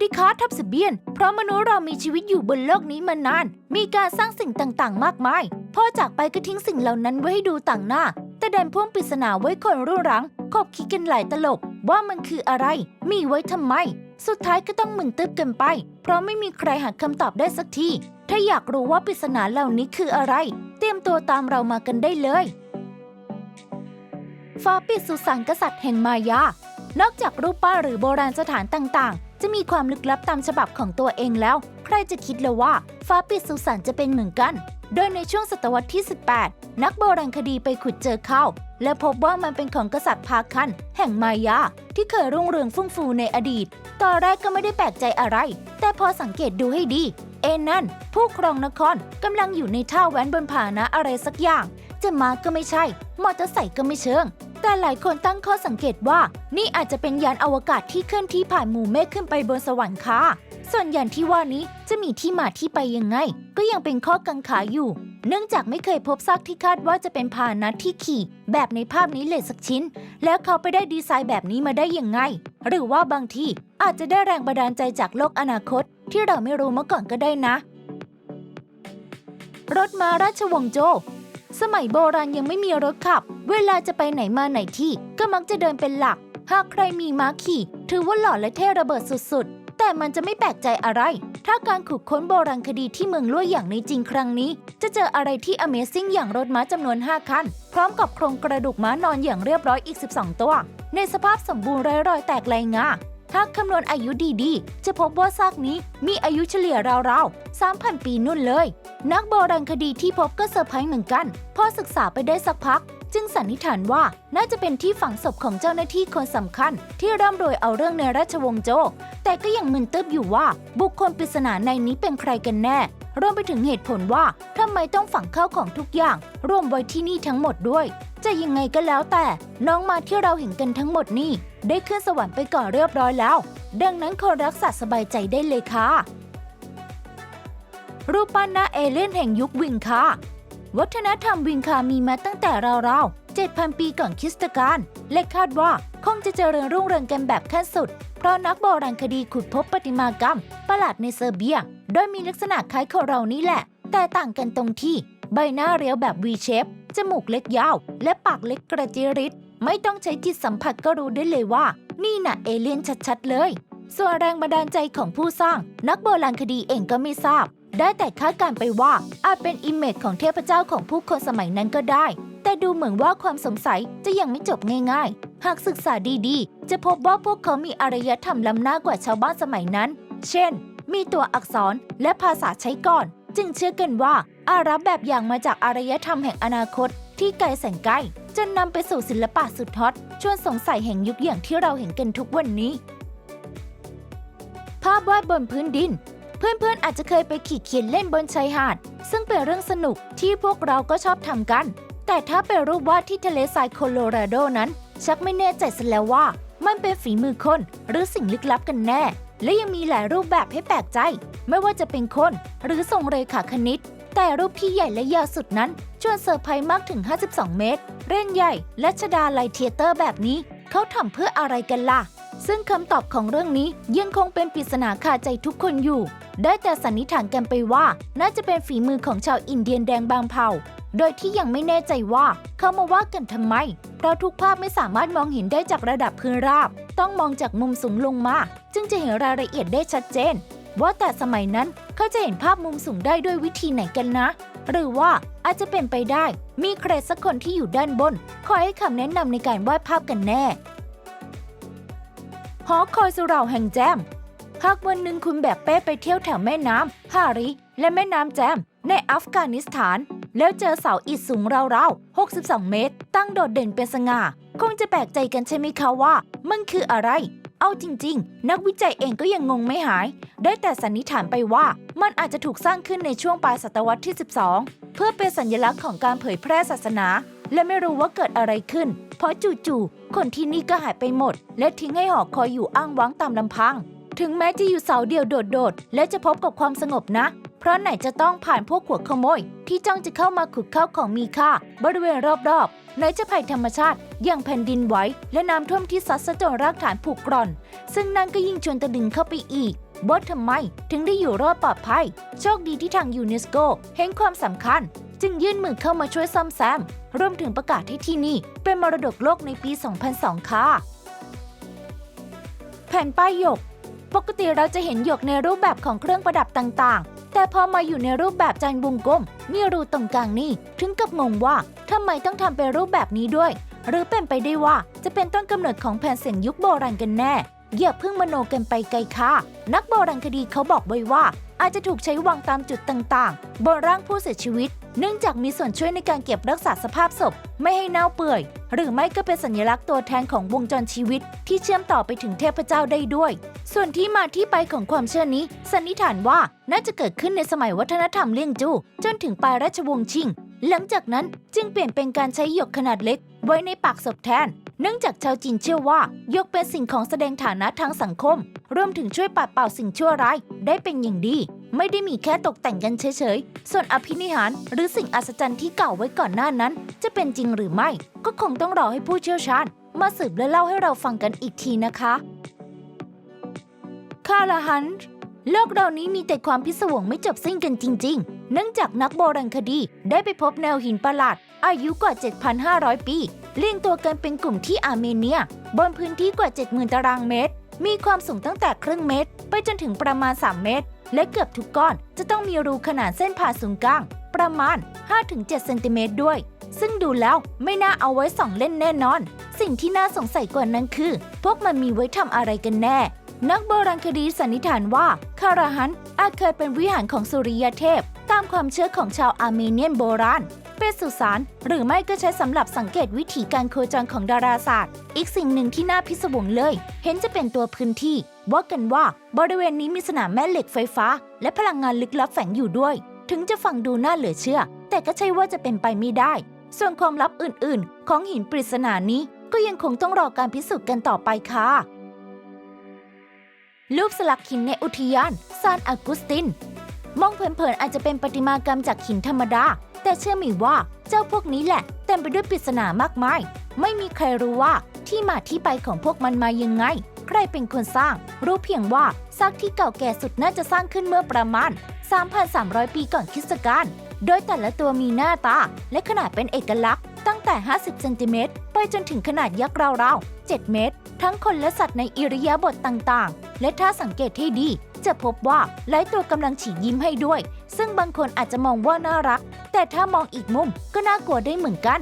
ดีค่ะทับสเบียน เพราะมนุษย์เรามีชีวิตอยู่บนโลกนี้มานาน มีการสร้างสิ่งต่างๆ มากมาย พ่อจากไปก็ทิ้งสิ่งเหล่านั้นไว้ให้ดูต่างหน้า แต่แดนพ่วงปริศนาไว้คนรุ่นรังคบคิดกันหลายตลบ ว่ามันคืออะไร มีไว้ทำไม สุดท้ายก็ต้องมึนตึ๊บกันไป เพราะไม่มีใครหาคำตอบได้สักที ถ้าอยากรู้ว่าปริศนาเหล่านี้คืออะไร เตรียมตัวตามเรามากันได้เลยฟ้าปิดสุสานกษัตริย์แห่งมายา นอกจากรูปปั้นหรือโบราณสถานต่างๆ จะมีความลึกลับตามฉบับของตัวเองแล้ว ใครจะคิดเลยว่าฟ้าปิดสุสานจะเป็นเหมือนกัน โดยในช่วงศตวรรษที่ 18 นักโบราณคดีไปขุดเจอเข้า และพบว่ามันเป็นของกษัตริย์พาคันแห่งมายา ที่เคยรุ่งเรืองฟุ่งฟูในอดีต ตอนแรกก็ไม่ได้แปลกใจอะไร แต่พอสังเกตดูให้ดี เอ็นนั่น ผู้ครองนครกำลังอยู่ในท่าแว้นบนผานะอะไรสักอย่าง จะมาก็ไม่ใช่ มอเตอร์ไซค์ก็ไม่เชิง แต่หลายคนตั้งข้อสังเกตว่า นี่อาจจะเป็นยานอวกาศที่เคลื่อนที่ผ่านหมู่เมฆขึ้นไปบนสวรรค์ค่ะ ส่วนยานที่ว่านี้จะมีที่มาที่ไปยังไง ก็ยังเป็นข้อกังขาอยู่ เนื่องจากไม่เคยพบซากที่คาดว่าจะเป็นพาหนะที่ขี่ แบบในภาพนี้เลยสักชิ้น แล้วเขาไปได้ดีไซน์แบบนี้มาได้ยังไง หรือว่าบางทีอาจจะได้แรงบันดาลใจจากโลกอนาคต ที่เราไม่รู้มาก่อนก็ได้นะ รถม้าราชวงศ์โจ สมัยโบราณยังไม่มีรถขับ เวลาจะไปไหนมาไหนที่ก็มักจะเดินเป็นหลัก หากใครมีม้าขี่ ถือว่าหล่อและเท่ระเบิดสุดๆ แต่มันจะไม่แปลกใจอะไร ถ้าการขุดค้นโบราณคดีที่เมืองล่วยอย่างในจริงครั้งนี้ จะเจออะไรที่ Amazing อย่างรถม้าจำนวน 5 คัน พร้อมกับโครงกระดูกม้านอนอย่างเรียบร้อยอีก 12 ตัว ในสภาพสมบูรณ์ไร้รอยแตกลายงา หากคำนวณอายุดีๆ จะพบว่าซากนี้มีอายุเฉลี่ยราวๆ 3,000 ปีนุ่นเลย นักโบราณคดีที่พบก็เซอร์ไพรส์เหมือนกัน พอศึกษาไปได้สักพัก จึงสันนิษฐานว่าน่าจะเป็นที่ฝังศพของเจ้าหน้าที่คนสำคัญ ที่ร่ำรวยเอาเรื่องในราชวงศ์โจ แต่ก็ยังมึนตึ๊บอยู่ว่า บุคคลปริศนาในนี้เป็นใครกันแน่ รวมไปถึงเหตุผลว่าทำไมต้องฝังข้าวของทุกอย่าง รวมไว้ที่นี่ทั้งหมดด้วย จะยังไงก็แล้วแต่ น้องมาที่เราเห็นกันทั้งหมดนี่ ได้ขึ้นสวรรค์ไปก่อนเรียบร้อยแล้ว ดังนั้นคนรักษาสบายใจได้เลยค่ะ รูปปั้นหน้าเอเลี่ยนแห่งยุควิงคาวัฒนธรรมวิงคามีมาตั้งแต่ราวๆ7,000 ปีก่อนคริสตกาลและคาดว่าคงจะเจริญรุ่งเรืองกันแบบขั้นสุด เพราะนักโบราณคดีขุดพบประติมากรรม ประหลาดในเซอร์เบีย โดยมีลักษณะคล้ายของเรานี่แหละ แต่ต่างกันตรงที่ ใบหน้าเรียวแบบ V shape จมูกเล็กยาว และปากเล็กกระจิริด ไม่ต้องใช้จิตสัมผัสก็รู้ได้เลยว่า นี่น่ะเอเลี่ยนชัดๆเลย ส่วนแรงบันดาลใจของผู้สร้าง นักโบราณคดีเองก็ไม่ทราบ ได้แต่คาดการไปว่าอาจเป็นอิมเมจของเทพเจ้าของผู้คนสมัยนั้นก็ได้ แต่ดูเหมือนว่าความสงสัยจะยังไม่จบง่าย ๆ หากศึกษาดีๆ จะพบว่าพวกเขามีอารยธรรมล้ำหน้ากว่าชาวบ้านสมัยนั้น เช่น มีตัวอักษรและภาษาใช้ก่อน จึงเชื่อกันว่าอารับแบบอย่างมาจากอารยธรรมแห่งอนาคต ที่ไกลแสนไกลจนนำไปสู่ศิลปะสุดฮอตชวนสงสัยแห่งยุคอย่างที่เราเห็นกันทุกวันนี้ ภาพวาดบนพื้นดิน เพื่อนๆอาจจะเคยไปขีดเขียนเล่นบนชายหาด ซึ่งเป็นเรื่องสนุกที่พวกเราก็ชอบทำกัน แต่ถ้าเป็นรูปวาดที่ทะเลทรายโคโลราโดนั้น ชักไม่แน่ใจซะแล้วว่า มันเป็นฝีมือคนหรือสิ่งลึกลับกันแน่ และยังมีหลายรูปแบบให้แปลกใจ ไม่ว่าจะเป็นคน หรือทรงเรขาคณิต แต่รูปที่ใหญ่และยาวสุดนั้น ชวนเซอร์ไพรส์มากถึง 52 เมตร เร่นใหญ่ และชดาไลเทเตอร์แบบนี้ เขาทำเพื่ออะไรกันล่ะ ซึ่งคำตอบของเรื่องนี้ยังคงเป็นปริศนาคาใจทุกคนอยู่ ได้แต่สันนิษฐานกันไปว่า น่าจะเป็นฝีมือของชาวอินเดียนแดงบางเผ่า โดยที่ยังไม่แน่ใจว่า เขามาว่ากันทำไม เพราะทุกภาพไม่สามารถมองเห็นได้จากระดับพื้นราบ ต้องมองจากมุมสูงลงมา จึงจะเห็นรายละเอียดได้ชัดเจน ว่าแต่สมัยนั้นเขาจะเห็นภาพมุมสูงได้ด้วยวิธีไหนกันนะ หรือว่าอาจจะเป็นไปได้มีใครสักคนที่อยู่ด้านบน คอยให้คำแนะนำในการวาดภาพกันแน่หอคอยสุเหราแห่งแจมหากวันหนึ่งคุณแบกเป้ไปเที่ยวแถวแม่น้ำฮาริและแม่น้ำแจม ในอัฟกานิสถาน แล้วเจอเสาอิฐสูงราวๆ 62 เมตร ตั้งโดดเด่นเป็นสง่า คงจะแปลกใจกันใช่ไหมคะว่า มันคืออะไร เอาจริง ๆ นักวิจัยเองก็ยังงงไม่หาย ได้แต่สันนิษฐานไปว่า มันอาจจะถูกสร้างขึ้นในช่วงปลายศตวรรษที่ 12 เพื่อเป็นสัญลักษณ์ของการเผยแพร่ศาสนา และไม่รู้ว่าเกิดอะไรขึ้น เพราะจู่ๆคนที่นี่ก็หายไปหมด และทิ้งให้หอคอยอยู่อ้างว้างตามลำพัง ถึงแม้จะอยู่เสาเดียวโดดๆและจะพบกับความสงบนะเพราะไหนจะต้องผ่านพวกหัวขโมย ที่จ้องจะเข้ามาขุดข้าของมีค่า บริเวณรอบๆ ไหนจะภัยธรรมชาติ อย่างแผ่นดินไหวและน้ำท่วมที่ซัดซะจนรากฐานผุกร่อน ซึ่งนั่นก็ยิ่งชวนตะลึงเข้าไปอีกว่าทำไม ถึงได้อยู่รอดปลอดภัย โชคดีที่ทางยูเนสโกเห็นความสำคัญ จึงยื่นมือเข้ามาช่วยซ่อมแซม รวมถึงประกาศให้ที่นี่ เป็นมรดกโลกในปี 2002 ค่ะ แผ่นป้ายหยก ปกติเราจะเห็นหยกในรูปแบบของเครื่องประดับต่างๆ แต่พอมาอยู่ในรูปแบบจานบุงกลมมีรูตรงกลางนี่ถึงกับงงว่าทำไมต้องทำเป็นรูปแบบนี้ด้วย หรือเป็นไปได้ว่าจะเป็นต้นกำเนิดของแผ่นเสียงยุคโบราณกันแน่อย่าเพิ่งมโนกันไปไกลค่ะนักโบราณคดีเขาบอกไว้ว่า อาจจะถูกใช้วางตามจุดต่างๆ บนร่างผู้เสียชีวิต เนื่องจากมีส่วนช่วยในการเก็บรักษาสภาพศพ ไม่ให้เน่าเปื่อย หรือไม่ก็เป็นสัญลักษณ์ตัวแทนของวงจรชีวิต ที่เชื่อมต่อไปถึงเทพเจ้าได้ด้วย ส่วนที่มาที่ไปของความเชื่อนี้ สันนิษฐานว่าน่าจะเกิดขึ้นในสมัยวัฒนธรรมเลี่ยงจู้จนถึงปลายราชวงศ์ชิง หลังจากนั้นจึงเปลี่ยนเป็นการใช้หยกขนาดเล็ก ไว้ในปากศพแทน เนื่องจากชาวจีนเชื่อว่าหยกเป็นสิ่งของแสดงฐานะทางสังคม รวมถึงช่วยปัดเป่าสิ่งชั่วร้ายได้เป็นอย่างดี ไม่ได้มีแค่ตกแต่งกันเฉยๆ ส่วนอภินิหารหรือสิ่งอัศจรรย์ที่กล่าวไว้ก่อนหน้านั้น จะเป็นจริงหรือไม่ ก็คงต้องรอให้ผู้เชี่ยวชาญ มาสืบและเล่าให้เราฟังกันอีกทีนะคะคาราฮันโลกเรานี้มีแต่ความพิศวงไม่จบสิ้นกันจริง ๆ เนื่องจากนักโบราณคดีได้ไปพบแนวหินประหลาด อายุกว่า 7,500 ปีเรียงตัวกันเป็นกลุ่มที่อาร์เมเนีย บนพื้นที่กว่า 70,000 ตารางเมตร มีความสูงตั้งแต่ครึ่งเมตร ไปจนถึงประมาณ 3 เมตร และเกือบทุกก้อนจะต้องมีรูขนาดเส้นผ่าศูนย์กลาง ประมาณ 5-7เซนติเมตรด้วย ซึ่งดูแล้วไม่น่าเอาไว้ส่องเล่นแน่นอน สิ่งที่น่าสงสัยกว่านั้นคือ พวกมันมีไว้ทำอะไรกันแน่ นักโบราณคดีสันนิษฐานว่าคาราฮันอาจเคยเป็นวิหารของสุริยเทพ ตามความเชื่อของชาวอาร์เมเนียนโบราณ เป็นสุสานหรือไม่ก็ใช้สำหรับสังเกตวิถีการโคจรของดาราศาสตร์ อีกสิ่งหนึ่งที่น่าพิศวงเลย เห็นจะเป็นตัวพื้นที่ ว่ากันว่าบริเวณนี้มีสนามแม่เหล็กไฟฟ้า และพลังงานลึกลับแฝงอยู่ด้วย ถึงจะฟังดูน่าเหลือเชื่อ แต่ก็ใช่ว่าจะเป็นไปไม่ได้ ส่วนความลับอื่นๆ ของหินปริศนานี้ ก็ยังคงต้องรอการพิสูจน์กันต่อไปค่ะรูปสลักหินในอุทยานซานอากุสติน มองเผินๆอาจจะเป็นประติมากรรมจากหินธรรมดา แต่เชื่อไหมว่าเจ้าพวกนี้แหละเต็มไปด้วยปริศนามากมาย ไม่มีใครรู้ว่าที่มาที่ไปของพวกมันมายังไง ใครเป็นคนสร้าง รู้เพียงว่าซากที่เก่าแก่สุดน่าจะสร้างขึ้นเมื่อประมาณ 3,300 ปีก่อนคริสต์กาลโดยแต่ละตัวมีหน้าตา และขนาดเป็นเอกลักษณ์ตั้งแต่ 50 เซนติเมตรไปจนถึงขนาดยักษ์ราวๆ 7 เมตร ทั้งคนและสัตว์ในอิริยาบถต่างๆ และถ้าสังเกตให้ดี จะพบว่าหลายตัวกำลังฉีกยิ้มให้ด้วย ซึ่งบางคนอาจจะมองว่าน่ารัก แต่ถ้ามองอีกมุมก็น่ากลัวได้เหมือนกัน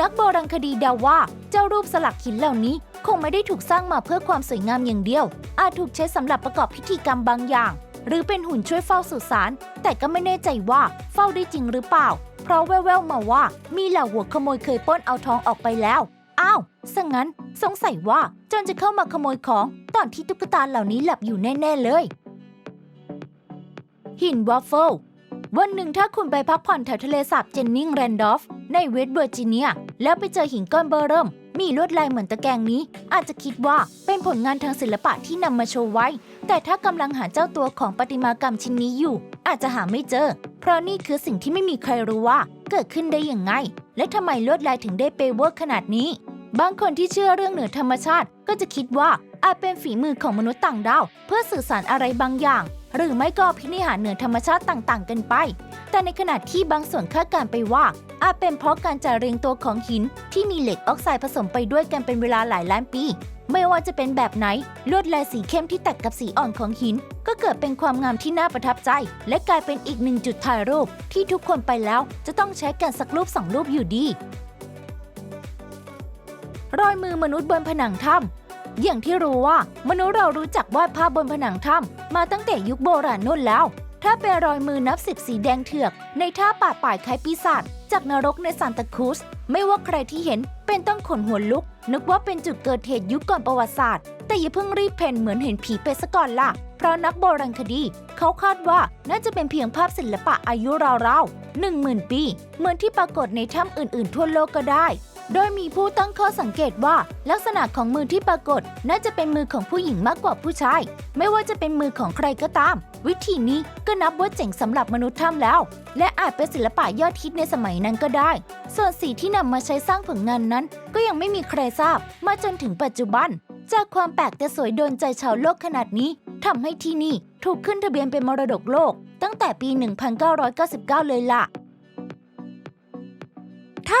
นักโบราณคดีเดาว่า เจ้ารูปสลักหินเหล่านี้ คงไม่ได้ถูกสร้างมาเพื่อความสวยงามอย่างเดียว อาจถูกใช้สำหรับประกอบพิธีกรรมบางอย่าง หรือเป็นหุ่นช่วยเฝ้าสุสานแต่ก็ไม่แน่ใจว่าเฝ้าได้จริงหรือเปล่า เพราะแว่วๆมาว่ามีเหล่าหัวขโมยเคยปล้นเอาทองออกไปแล้ว อ้าวซะงั้นสงสัยว่าโจนจะเข้ามาขโมยของตอนที่ตุ๊กตาเหล่านี้หลับอยู่แน่ ๆ เลย หินวอฟเฟิลวันหนึ่งถ้าคุณไปพักผ่อนแถวทะเลสาบเจนนิงแรนดอฟในเวสต์เวอร์จิเนีย แล้วไปเจอหินก้อนเบอร์เริ่ม มีลวดลายเหมือนตะแกรงนี้ อาจจะคิดว่าเป็นผลงานทางศิลปะที่นำมาโชว์ไว้ แต่ถ้ากำลังหาเจ้าตัวของประติมากรรมชิ้นนี้อยู่ อาจจะหาไม่เจอ เพราะนี่คือสิ่งที่ไม่มีใครรู้ว่า เกิดขึ้นได้อย่างไง และทำไมลวดลายถึงได้เปเวอร์ขนาดนี้ บางคนที่เชื่อเรื่องเหนือธรรมชาติก็จะคิดว่าอาจเป็นฝีมือของมนุษย์ต่างดาว เพื่อสื่อสารอะไรบางอย่าง หรือไม่ก็พินิหารเหนือธรรมชาติต่างๆ กันไป แต่ในขณะที่บางส่วนคาดการ์ไปว่า อาจเป็นเพราะการจัดเรียงตัวของหิน ที่มีเหล็กออกไซด์ผสมไปด้วยกันเป็นเวลาหลายล้านปี ไม่ว่าจะเป็นแบบไหน ลวดลายสีเข้มที่ตัดกับสีอ่อนของหิน ก็เกิดเป็นความงามที่น่าประทับใจ และกลายเป็นอีกหนึ่งจุดถ่ายรูป ที่ทุกคนไปแล้ว จะต้องใช้กันสักรูปสองรูปอยู่ดี รอยมือมนุษย์บนผนังถ้ำอย่างที่รู้ว่ามนุษย์เรารู้จักวาดภาพบนผนังถ้ำมาตั้งแต่ยุคโบราณนู่นแล้ว ถ้าเป็นรอยมือนับสิบสีแดงเถือก ในท่าป่าป่ายคล้ายปีศาจจากนรกในซานตาครูสไม่ว่าใครที่เห็นเป็นต้องขนหัวลุก นึกว่าเป็นจุดเกิดเหตุยุคก่อนประวัติศาสตร์ แต่อย่าเพิ่งรีบเพนเหมือนเห็นผีไปซะก่อนล่ะ เพราะนักโบราณคดี เขาคาดว่าน่าจะเป็นเพียงภาพศิลปะอายุราวๆหนึ่งหมื่นปี เหมือนที่ปรากฏในถ้ำอื่นๆ ทั่วโลกก็ได้ โดยมีผู้ตั้งข้อสังเกตว่า ลักษณะของมือที่ปรากฏ น่าจะเป็นมือของผู้หญิงมากกว่าผู้ชาย ไม่ว่าจะเป็นมือของใครก็ตาม วิธีนี้ก็นับว่าเจ๋งสำหรับมนุษย์ถ้ำแล้ว และอาจเป็นศิลปะยอดฮิตในสมัยนั้นก็ได้ ส่วนสีที่นำมาใช้สร้างผลงานนั้น ก็ยังไม่มีใครทราบ มาจนถึงปัจจุบัน จากความแปลกแต่สวยโดนใจชาวโลกขนาดนี้ทำให้ที่นี่ถูกขึ้นทะเบียนเป็นมรดกโลก ตั้งแต่ปี 1999 เลยล่ะถ้า